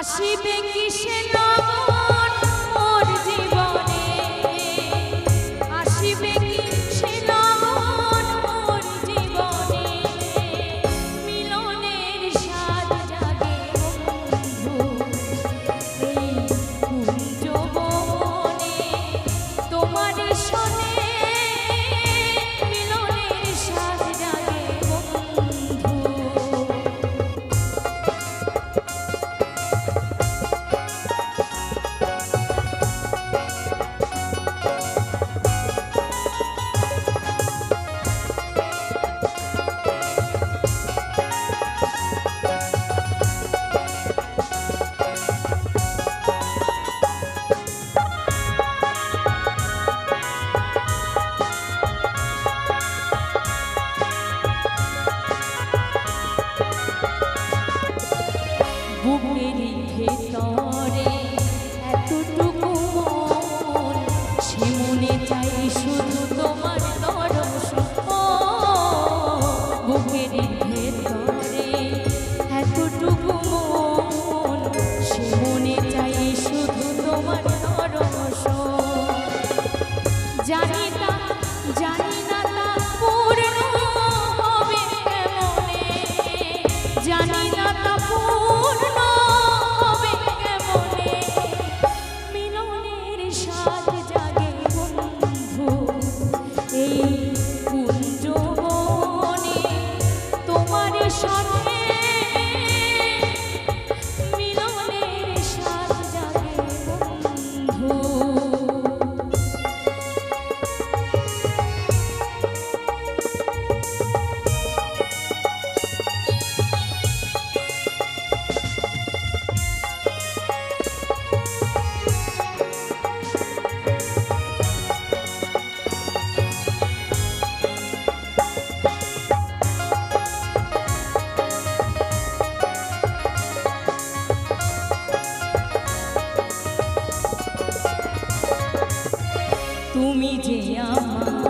আসিবে কিসে না? জানি না পূর্ণ হবে কেমনে তুমি যে আমার